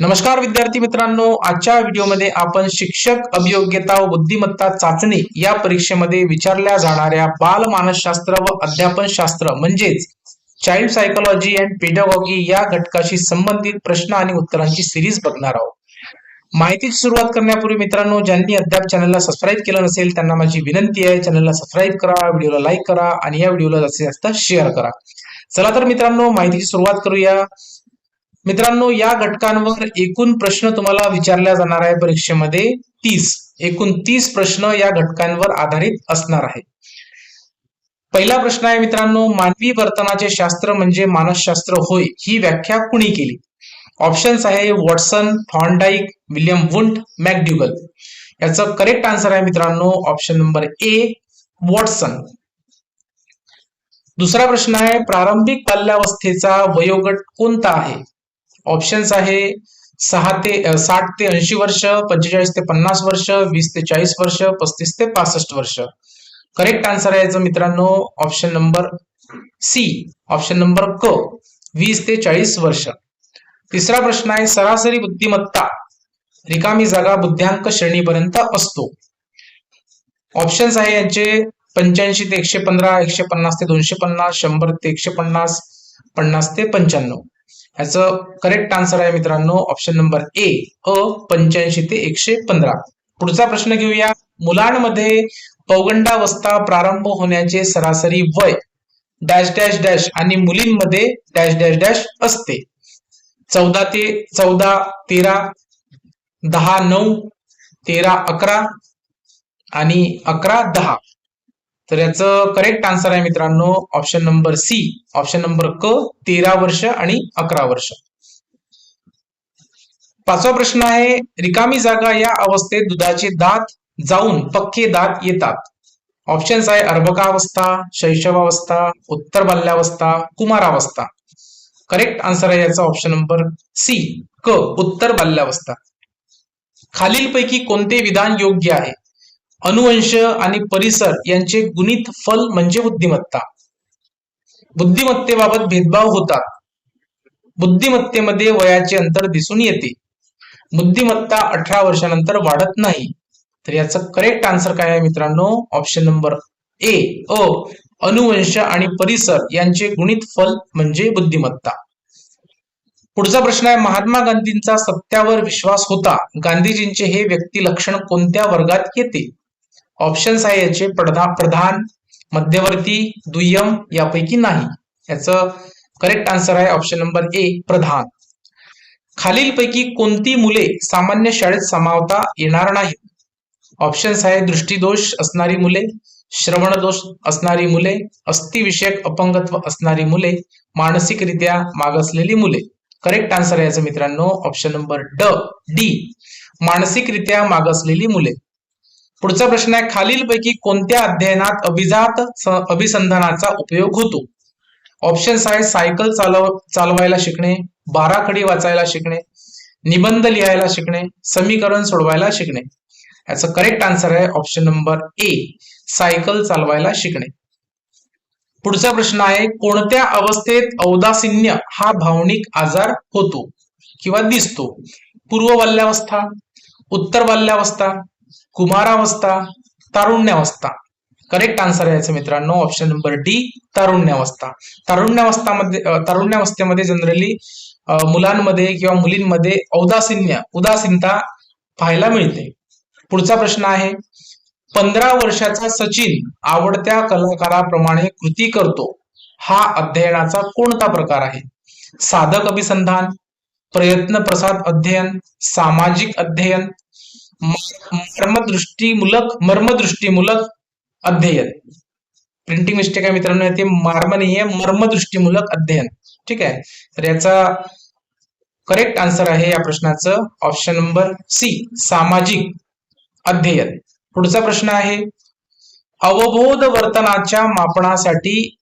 नमस्कार विद्यार्थी मित्रांनो आजच्या व्हिडिओमध्ये आपण शिक्षक अभियोग्यता व बुद्धिमत्ता चाचणी या परीक्षेमध्ये विचारल्या जाणाऱ्या बालमानसशास्त्र व अध्यापनशास्त्र म्हणजेच चाइल्ड सायकोलॉजी अँड पेडागॉगी या घटकाशी संबंधित प्रश्न आणि उत्तरांची सिरीज बघणार आहोत. माहितीची सुरुवात करण्यापूर्वी मित्रांनो ज्यांनी अद्याप चॅनलला सबस्क्राईब केलं नसेल त्यांना माझी विनंती आहे चॅनलला सबस्क्राईब करा व्हिडिओला लाईक करा आणि या व्हिडिओला जास्तीत जास्त शेअर करा. चला तर मित्रांनो माहितीची सुरुवात करूया. मित्रांनो या घटकांवर एकूण प्रश्न तुम्हाला विचारल्या जाणार आहे परीक्षेमध्ये. तीस. एकूण तीस प्रश्न या घटकांवर आधारित असणार आहे पहिला प्रश्न आहे मित्रांनो मानवी वर्तनाचे शास्त्र म्हणजे मानसशास्त्र होय ही व्याख्या कुणी केली? ऑप्शन्स आहे Watson Thorndike William Wundt McDougall याचं करेक्ट आन्सर आहे मित्रांनो ऑप्शन नंबर ए वॉटसन. दुसरा प्रश्न आहे प्रारंभिक बाल्यावस्थेचा वयोगट कोणता आहे? ऑप्शन्स आहे सहा ते साठ ते ऐंशी वर्ष पंचेचाळीस ते पन्नास वर्ष वीस ते चाळीस वर्ष पस्तीस ते पासष्ट वर्ष. करेक्ट आन्सर आहे याचं मित्रांनो option number C option number क वीस ते चाळीस वर्ष. तिसरा प्रश्न आहे सरासरी बुद्धिमत्ता रिकामी जागा बुद्ध्यांक श्रेणीपर्यंत असतो. ऑप्शन्स आहे यांचे पंच्याऐंशी ते एकशे पंधरा एकशे पन्नास ते दोनशे पन्नास शंभर ते एकशे पन्नास पन्नास ते पंच्याण्णव. ह्याचं करेक्ट आन्सर आहे मित्रांनो ऑप्शन नंबर ए अ पंच्याऐंशी ते एकशे पंधरा. पुढचा प्रश्न घेऊया. मुलांमध्ये पौगंडावस्था प्रारंभ होण्याचे सरासरी वय डॅश डॅश डॅश आणि मुलींमध्ये डॅश डॅश डॅश असते. चौदा ते चौदा तेरा दहा नऊ तेरा अकरा आणि अकरा दहा. तर याचं करेक्ट आन्सर आहे मित्रांनो option number C option number क तेरा वर्ष आणि अकरा वर्ष. पाचवा प्रश्न आहे रिकामी जागा या अवस्थेत दुधाचे दात जाऊन पक्के दात येतात. ऑप्शन्स आहे अर्भकावस्था शैशवावस्था उत्तर बाल्यावस्था कुमारावस्था. करेक्ट आन्सर आहे याचा ऑप्शन नंबर सी क उत्तर बाल्यावस्था. खालीलपैकी कोणते विधान योग्य आहे? अनुवंश आणि परिसर यांचे गुणित फल म्हणजे बुद्धिमत्ता. बुद्धिमत्तेबाबत भेदभाव होतात बुद्धिमत्तेमध्ये वयाचे अंतर दिसून येते. बुद्धिमत्ता अठरा वर्षानंतर वाढत नाही. तर याचं करेक्ट आन्सर काय आहे मित्रांनो? ऑप्शन नंबर ए अ अनुवंश आणि परिसर यांचे गुणित फल म्हणजे बुद्धिमत्ता. पुढचा प्रश्न आहे महात्मा गांधींचा सत्यावर विश्वास होता. गांधीजींचे हे व्यक्ती लक्षण कोणत्या वर्गात येते? ऑप्शन्स आहे याचे. प्रधान प्रधान मध्यवर्ती दुय्यम यापैकी नाही. याचं करेक्ट आन्सर आहे ऑप्शन नंबर ए प्रधान. खालीलपैकी कोणती मुले सामान्य शाळेत समावता येणार नाही? ऑप्शन्स आहे दृष्टीदोष असणारी मुले श्रवणदोष असणारी मुले अस्थिविषयक अपंगत्व असणारी मुले मानसिकरित्या मागासलेली मुले. करेक्ट आन्सर आहे याचं मित्रांनो ऑप्शन नंबर ड डी मानसिकरित्या मागासलेली मुले. पुढचा प्रश्न आहे खालीलपैकी कोणत्या अध्ययनात अभिजात अभिसंधानाचा उपयोग होतो? ऑप्शन्स आहे सायकल चालव चालवायला शिकणे बाराखडी वाचायला शिकणे निबंध लिहायला शिकणे समीकरण सोडवायला शिकणे. याचं करेक्ट आन्सर आहे ऑप्शन नंबर ए सायकल चालवायला शिकणे. पुढचा प्रश्न आहे कोणत्या अवस्थेत औदासिन्य हा भावनिक आजार होतो किंवा दिसतो? पूर्व बाल्यावस्था उत्तर बाल्यावस्था कुमारावस्था तारुण्यावस्था. करेक्ट आन्सर आहे याचं मित्रांनो. ऑप्शन नंबर डी तारुण्यावस्था. तारुण्यावस्थामध्ये तारुण्यावस्थेमध्ये जनरली मुलांमध्ये किंवा मुलींमध्ये औदासीन्य उदासीनता पाहायला मिळते. पुढचा प्रश्न आहे पंधरा वर्षाचा सचिन आवडत्या कलाकाराप्रमाणे कृती करतो. हा अध्ययनाचा कोणता प्रकार आहे? साधक अभिसंधान प्रयत्न प्रसाद अध्ययन सामाजिक अध्ययन मर्मदृष्टीमूलक मर्मदृष्टीमूलक अध्ययन. प्रिंटिंग मिस्टेक आहे मित्रांनो ते मार्म आहे मर्मदृष्टीमूलक अध्ययन. ठीक आहे? तर याचा करेक्ट आन्सर आहे या प्रश्नाचं. ऑप्शन नंबर सी सामाजिक अध्ययन. पुढचा प्रश्न आहे अवबोध वर्तनाच्या मापनासाठी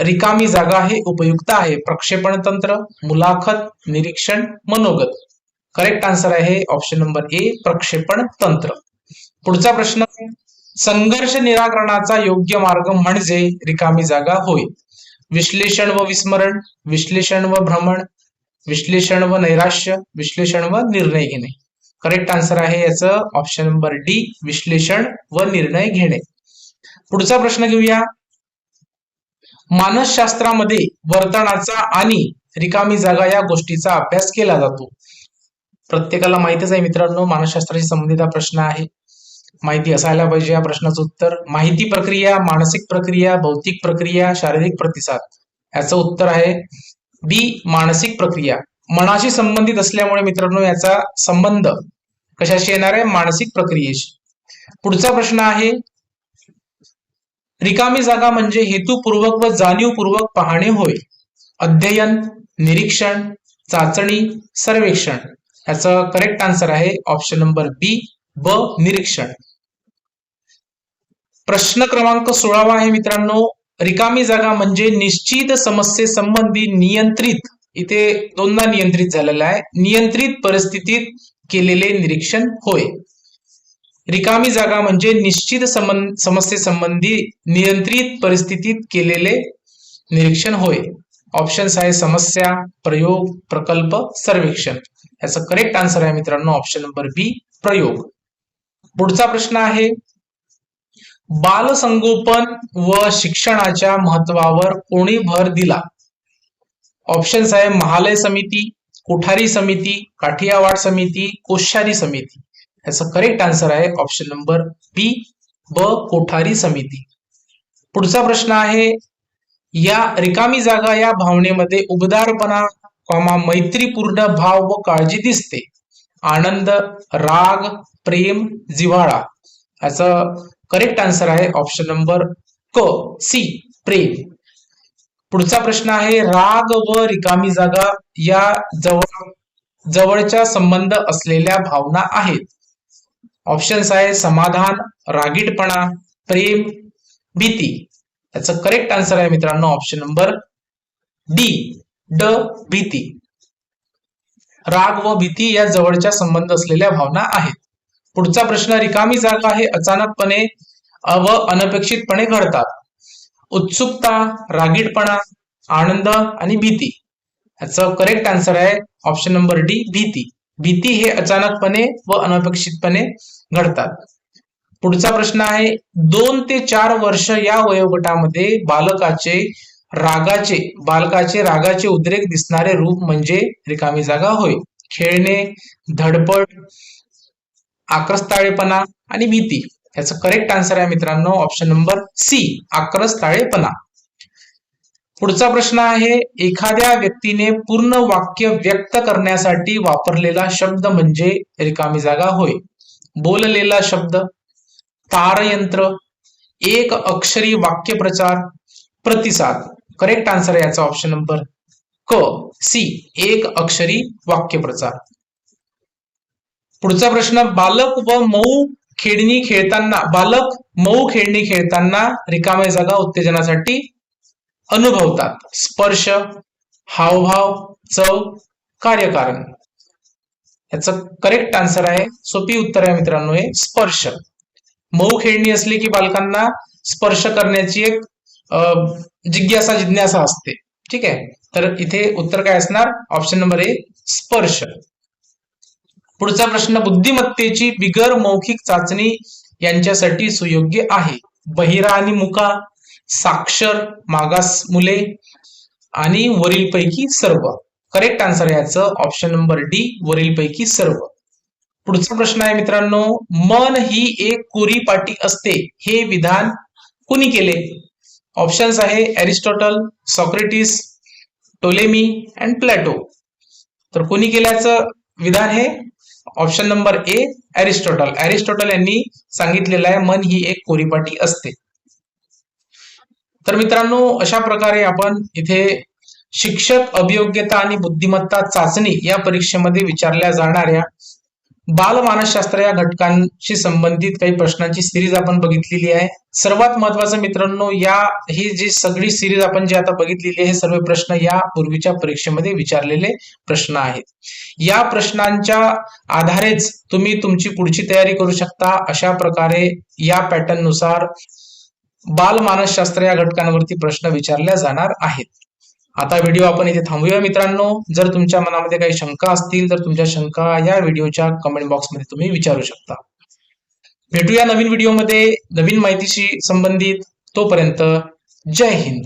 रिकामी जागा हे उपयुक्त आहे. प्रक्षेपण तंत्र मुलाखत निरीक्षण मनोगत. करेक्ट आन्सर आहे ऑप्शन नंबर ए प्रक्षेपण तंत्र. पुढचा प्रश्न संघर्ष निराकरणाचा योग्य मार्ग म्हणजे रिकामी जागा होय. विश्लेषण व विस्मरण विश्लेषण व भ्रमण विश्लेषण व नैराश्य विश्लेषण व निर्णय घेणे. करेक्ट आन्सर आहे याचं ऑप्शन नंबर डी विश्लेषण व निर्णय घेणे. पुढचा प्रश्न घेऊया. मानसशास्त्रामध्ये वर्तनाचा आणि रिकामी जागा या गोष्टीचा अभ्यास केला जातो. प्रत्येकाला माहितीच आहे मित्रांनो मानसशास्त्राशी संबंधित हा प्रश्न आहे. माहिती असायला पाहिजे या प्रश्नाचं उत्तर. माहिती प्रक्रिया मानसिक प्रक्रिया भौतिक प्रक्रिया शारीरिक प्रतिसाद. याचं उत्तर आहे बी मानसिक प्रक्रिया. मनाशी संबंधित असल्यामुळे मित्रांनो याचा संबंध कशाशी येणार आहे? मानसिक प्रक्रियेशी. पुढचा प्रश्न आहे रिकामी जागा म्हणजे हेतुपूर्वक व जाणीवपूर्वक पाहणे होय. अध्ययन निरीक्षण चाचणी सर्वेक्षण. याचं करेक्ट आन्सर आहे ऑप्शन नंबर बी ब निरीक्षण. प्रश्न क्रमांक सोळावा आहे मित्रांनो. रिकामी जागा म्हणजे निश्चित समस्ये संबंधी नियंत्रित इथे दोनदा नियंत्रित झालेला आहे. नियंत्रित परिस्थितीत केलेले निरीक्षण होय. रिकामी जागा म्हणजे निश्चित समस्ये संबंधी नियंत्रित परिस्थितीत केलेले निरीक्षण होय. ऑप्शन्स आहे समस्या प्रयोग प्रकल्प सर्वेक्षण. याचा करेक्ट आन्सर आहे मित्रांनो ऑप्शन नंबर बी प्रयोग. पुढचा प्रश्न आहे बालसंगोपन व शिक्षणाच्या महत्वावर कोणी भर दिला? ऑप्शन्स आहे महालय समिती कोठारी समिती काठियावाड समिती कोश्यारी समिती. याचं करेक्ट आन्सर आहे ऑप्शन नंबर बी ब कोठारी समिती. पुढचा प्रश्न आहे या रिकामी जागा या भावनेमध्ये उबदारपणा कॉमा मैत्रीपूर्ण भाव व काळजी दिसते. आनंद राग प्रेम जिव्हाळा. याचं करेक्ट आन्सर आहे ऑप्शन नंबर क सी प्रेम. पुढचा प्रश्न आहे राग व रिकामी जागा या जवळ जवळच्या संबंध असलेल्या भावना आहेत. ऑप्शन्स आहे समाधान रागीटपणा प्रेम भीती. याचं करेक्ट आन्सर आहे मित्रांनो ऑप्शन नंबर डी ड भीती. राग व भीती या जवळच्या संबंध असलेल्या भावना आहेत. पुढचा प्रश्न रिकामी जागा हे अचानकपणे व अनपेक्षितपणे घडतात. उत्सुकता रागीटपणा आनंद आणि भीती. याचं करेक्ट आन्सर आहे ऑप्शन नंबर डी भीती. भीती हे अचानकपणे व अनपेक्षितपणे घडतात. पुढचा प्रश्न आहे दोन ते चार वर्ष या वयोगटामध्ये बालकाचे रागाचे बालकाचे रागाचे उद्रेक दिसणारे रूप म्हणजे रिकामी जागा होय. खेळणे धडपड आक्रस्ताळेपणा आणि भीती. याचं करेक्ट आन्सर आहे मित्रांनो ऑप्शन नंबर सी आक्रस्ताळेपणा. पुढचा प्रश्न आहे एखाद्या व्यक्तीने पूर्ण वाक्य व्यक्त करण्यासाठी वापरलेला शब्द म्हणजे रिकामी जागा होय. बोललेला शब्द तारयंत्र एक अक्षरी वाक्यप्रचार प्रतिसाद. करेक्ट आन्सर आहे याचा ऑप्शन नंबर क सी एक अक्षरी वाक्यप्रचार पुढचा प्रश्न बालक व मऊ खेळणी खेळताना बालक मऊ खेळणी खेळताना रिकाम्या जागा उत्तेजनासाठी अनुभवतात. स्पर्श हावभाव चव कार्यकारण. याचं करेक्ट आन्सर आहे. सोपी उत्तर आहे मित्रांनो हे स्पर्श. मऊ खेळणी असली की बालकांना स्पर्श करण्याची एक जिज्ञासा जिज्ञासा असते. ठीक आहे? तर इथे उत्तर काय असणार? ऑप्शन नंबर ए स्पर्श. पुढचा प्रश्न बुद्धिमत्तेची बिगर मौखिक चाचणी यांच्यासाठी सुयोग्य आहे. बहिरा आणि मुका साक्षर मागास मुले आणि वरीलपैकी सर्व. करेक्ट आन्सर याचं ऑप्शन नंबर डी वरीलपैकी सर्व. पुढचा प्रश्न आहे मित्रांनो मन ही एक कोरी पाटी असते हे विधान कुणी केले? ऑप्शन्स आहे Aristotle Socrates Ptolemy and Plato तर कुणी केल्याचं विधान हे? Option number A Aristotle Aristotle यांनी सांगितलेलं आहे मन ही एक कोरीपाटी असते. तर मित्रांनो अशा प्रकारे आपण इथे शिक्षक अभियोग्यता आणि बुद्धिमत्ता चाचणी या परीक्षेमध्ये विचारल्या जाणाऱ्या बालमानसशास्त्र या घटकांशी संबंधित काही प्रश्नांची सिरीज आपण बघितलेली आहे. सर्वात महत्वाचं मित्रांनो या ही जी सगळी सिरीज आपण जी आता बघितलेली आहे हे सर्व प्रश्न या पूर्वीच्या परीक्षेमध्ये विचारलेले प्रश्न आहेत. या प्रश्नांच्या आधारेच तुम्ही तुमची पुढची तयारी करू शकता. अशा प्रकारे या पॅटर्ननुसार बालमानसशास्त्र या घटकांवरती प्रश्न विचारल्या जाणार आहेत. आता व्हिडिओ आपण इथे थांबूया मित्रांनो. जर तुमच्या मनामध्ये काही शंका असतील तर तुमच्या शंका या व्हिडिओच्या कमेंट बॉक्समध्ये तुम्ही विचारू शकता. भेटूया नवीन व्हिडिओमध्ये नवीन माहितीशी संबंधित. तोपर्यंत जय हिंद.